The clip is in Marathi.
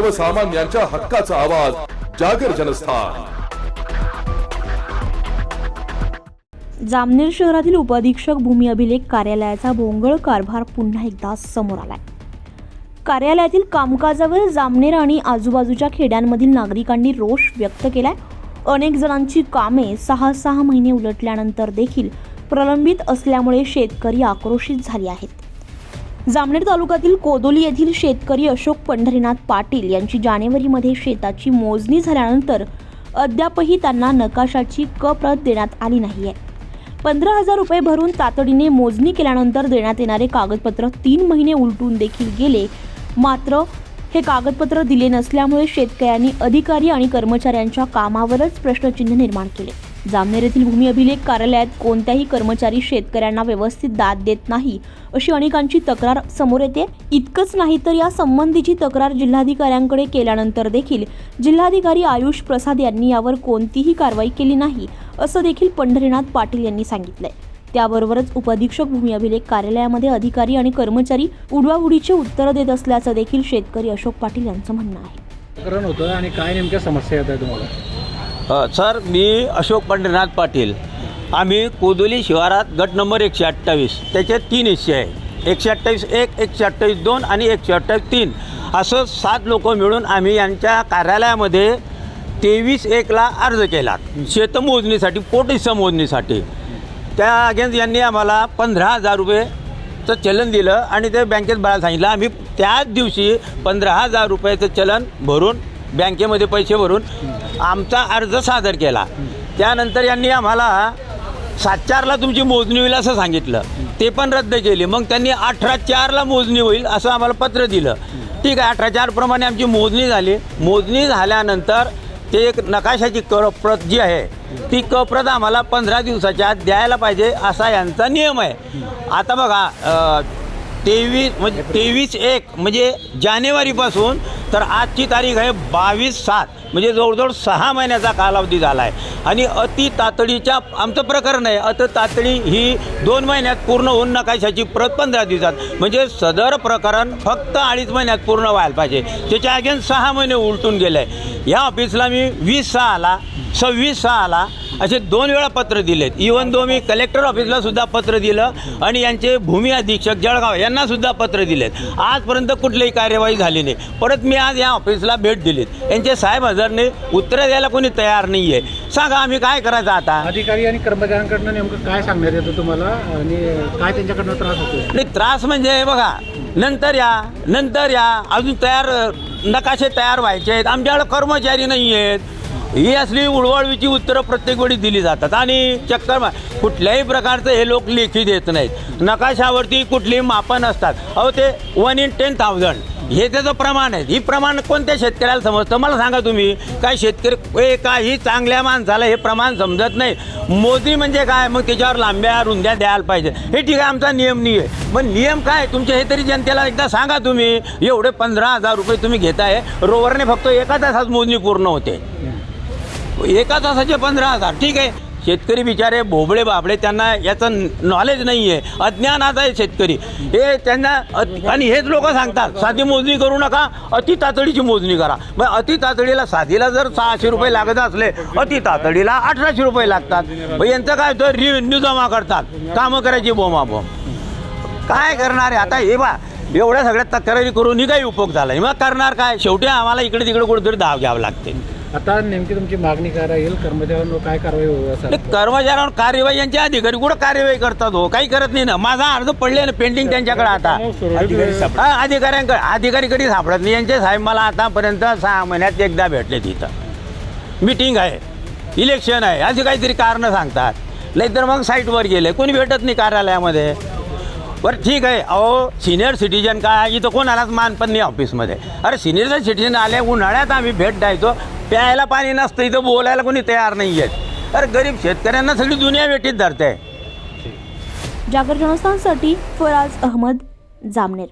सर्वसामान्यांच्या हक्काचा आवाज जागर जनस्थान. जामनेर शहरातील उपअधीक्षक भूमी अभिलेख कार्यालयाचा भोंगळ कारभार पुन्हा एकदा समोर आलाय. कार्यालयातील कामकाजावर जामनेर आणि आजूबाजूच्या खेड्यांमधील नागरिकांनी रोष व्यक्त केलाय. अनेक जणांची कामे सहा सहा महिने उलटल्यानंतर देखील प्रलंबित असल्यामुळे शेतकरी आक्रोशित झाले आहेत. जामनेर तालुक्यातील कोदोली येथील शेतकरी अशोक पंढरीनाथ पाटील यांची जानेवारीमध्ये शेताची मोजणी झाल्यानंतर अद्यापही त्यांना नकाशाची क प्रत देण्यात आली नाही आहे पंधरा हजार रुपये भरून तातडीने मोजणी केल्यानंतर देण्यात येणारे कागदपत्र तीन महिने उलटून देखील गेले. मात्र हे कागदपत्र दिले नसल्यामुळे शेतकऱ्यांनी अधिकारी आणि कर्मचाऱ्यांच्या कामावरच प्रश्नचिन्ह निर्माण केले. जामनेर येथील भूमी अभिलेख कार्यालयात कोणत्याही कर्मचारी शेतकऱ्यांना व्यवस्थित दाद देत नाही अशी अनेकांची तक्रार समोर येते. इतकंच नाही तर या संबंधीची तक्रार जिल्हाधिकाऱ्यांकडे केल्यानंतर देखील जिल्हाधिकारी आयुष प्रसाद यांनी यावर कोणतीही कारवाई केली नाही असं देखील पंढरीनाथ पाटील यांनी सांगितलंय. त्याबरोबरच उपअधीक्षक भूमी अभिलेख कार्यालयामध्ये अधिकारी आणि कर्मचारी उडवाउडीचे उत्तरं देत असल्याचं देखील शेतकरी अशोक पाटील यांचं म्हणणं आहे. होतं आणि काय नेमक्या समस्या येत आहे तुम्हाला? सर मी अशोक पंढरीनाथ पाटील. आम्ही कोदोली शिवारात गट नंबर एकशे अठ्ठावीस त्याचे तीन हिस्से आहे. एकशे अठ्ठावीस एक एकशे अठ्ठावीस दोन आणि एकशे अठ्ठावीस तीन. असं सात लोक मिळून आम्ही यांच्या कार्यालयामध्ये तेवीस एकला अर्ज केला. शेतमोजणीसाठी पोट हिस्सा मोजणीसाठी. त्या अगेन्स्ट यांनी आम्हाला पंधरा हजार रुपयेचं चलन दिलं आणि ते बँकेत भरायला सांगितलं आम्ही त्याच दिवशी पंधरा हजार रुपयाचं चलन भरून बँकेमध्ये पैसे भरून आमचा अर्ज सादर केला. त्यानंतर यांनी आम्हाला सात चारला तुमची मोजणी होईल असं सांगितलं. ते पण रद्द केली. मग त्यांनी अठरा चारला मोजणी होईल असं आम्हाला पत्र दिलं. ठीक आहे अठरा चारप्रमाणे आमची मोजणी झाली. मोजणी झाल्यानंतर ते एक नकाशाची क जी आहे ती क आम्हाला पंधरा दिवसाच्या आत द्यायला पाहिजे असा यांचा नियम आहे. आता बघा तेवीस म्हणजे तेवीस एक म्हणजे जानेवारीपासून तर आजची तारीख आहे बावीस सात म्हणजे जवळजवळ सहा महिन्याचा कालावधी झाला आहे आणि अति तातडीच्या आमचं प्रकरण आहे अति तातडी ही दोन महिन्यात पूर्ण होऊन नकाशाची प्रत पंधरा दिवसात. म्हणजे सदर प्रकरण फक्त अडीच महिन्यात पूर्ण व्हायला पाहिजे. त्याच्या अगेन सहा महिने उलटून गेले. आहे या ऑफिसला मी वीस सहाला सव्वीस सहाला असे दोन वेळा पत्र दिलेत. इवन दो मी कलेक्टर ऑफिसला सुद्धा पत्र दिलं आणि यांचे भूमी अधीक्षक जळगाव यांना सुद्धा पत्र दिलेत. आजपर्यंत कुठलीही कार्यवाही झाली नाही. परत मी आज या ऑफिसला भेट दिलीत. यांचे साहेब हजरने उत्तरं द्यायला कोणी तयार नाही आहे सांगा आम्ही काय करायचं आता? अधिकारी आणि कर्मचाऱ्यांकडनं नेमकं काय सांगण्यात येतं तुम्हाला? आणि काय त्यांच्याकडनं त्रास होतो नाही त्रास म्हणजे बघा नंतर या नंतर या. अजून तयार नकाशे तयार व्हायचे आहेत. आमच्याकडे कर्मचारी नाही आहेत ही असली उडवाळवीची उत्तरं प्रत्येक वेळी दिली जातात. आणि चक्कर कुठल्याही प्रकारचं हे लोक लेखी देत नाहीत. नकाशावरती कुठलीही मापन असतात अहो ते वन इन टेन थाउजंड हे त्याचं प्रमाण आहे. ही प्रमाण कोणत्या शेतकऱ्याला समजतं? मला सांगा तुम्ही. काय शेतकरी काही चांगल्या माणसाला हे प्रमाण समजत नाही. मोदी म्हणजे काय? मग त्याच्यावर लांब्या रुंद्या द्यायला पाहिजे. हे ठीक आहे आमचा नियम नाही आहे पण नियम काय? तुमचे हे तरी जनतेला एकदा सांगा तुम्ही. एवढे पंधरा हजार रुपये तुम्ही घेताय. रोवरने फक्त एका तासात मोजणी पूर्ण होते. एका तासाचे पंधरा हजार. ठीक आहे. शेतकरी बिचारे भोबळे बाबळे त्यांना याचं नॉलेज नाही आहे अज्ञान आज आहे शेतकरी. हे त्यांना अत- आणि हेच लोक सांगतात साधी मोजणी करू नका अति तातडीची मोजणी करा. मग अति तातडीला साधीला जर सहाशे रुपये लागत असले अति तातडीला अठराशे रुपये लागतात. मग यांचं काय तर रिव्हेन्यू जमा करतात. कामं करायची बोमाबोम. काय करणार आहे? आता हे बा एवढ्या सगळ्या तक्रारी करून काही उपयोग झाला मग करणार काय? शेवटी आम्हाला इकडे तिकडे कुठेतरी धाव घ्यावं लागते. आता नेमकी तुमची मागणी काय राहील कर्मचाऱ्यांवर काय कारवाई होईल असं ते कर्मचाऱ्यांवर कार्यवाही यांचे अधिकारी कुठं कार्यवाही करतात हो? काही करत नाही ना. माझा अर्ज पडले ना पेंडिंग त्यांच्याकडे आता. हा अधिकाऱ्यांकडे अधिकारीकडे सापडत नाही. यांचे साहेब मला आतापर्यंत सहा महिन्यात एकदा भेटले तिथं. मिटिंग आहे. इलेक्शन आहे. असे काहीतरी कारणं सांगतात. नाहीतर मग साईटवर गेले. कोणी भेटत नाही कार्यालयामध्ये. बरं ठीक आहे. अहो सिनियर सिटीजन काय इथं कोणालाच मान पण नाही ऑफिसमध्ये अरे सिनियर सिटीजन आले उन्हाळ्यात आम्ही भेट द्यायचो. प्यायला पाणी नसतं इथं बोलायला कोणी तयार नाही आहेत अरे गरीब शेतकऱ्यांना सगळी दुनिया भेटीत धरते. जागर जनस्थानसाठी फराज अहमद जामनेर.